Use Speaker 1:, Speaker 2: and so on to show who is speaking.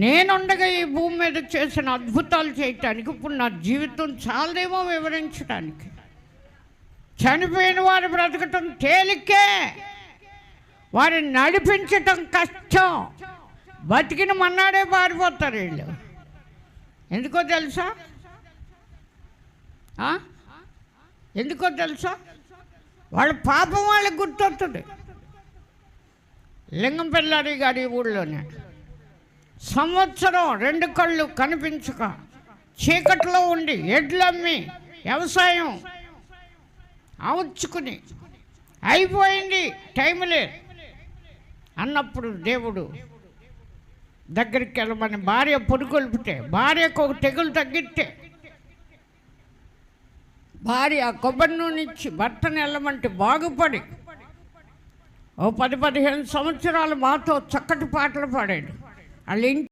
Speaker 1: నేనుండగా ఈ భూమి మీద చేసిన అద్భుతాలు చేయటానికి ఇప్పుడు నా జీవితం చాలదేమో వివరించడానికి చనిపోయిన వారు బ్రతకటం తేలికే. వారిని నడిపించటం కష్టం. బతికిన మన్నాడే పారిపోతారు వీళ్ళు. ఎందుకో తెలుసా? ఎందుకో తెలుసా? వాళ్ళ పాపం వాళ్ళకి గుర్తొస్తుంది లింగం పిల్లారి గారి ఊళ్ళోనే. సంవత్సరం రెండు కళ్ళు కనిపించక చీకట్లో ఉండి ఎడ్లమ్మి వ్యవసాయం అమర్చుకుని అయిపోయింది టైం లేదు అన్నప్పుడు దేవుడు దగ్గరికి వెళ్ళమని భార్య పొరుగొల్పితే భార్యకు ఒక తెగులు తగ్గితే భార్య కొబ్బరి నూనె ఇచ్చి భర్తను వెళ్ళమంటే బాగుపడి ఓ పది పదిహేను సంవత్సరాలు మాతో చక్కటి పాటలు పాడాడు. వాళ్ళ ఇంటి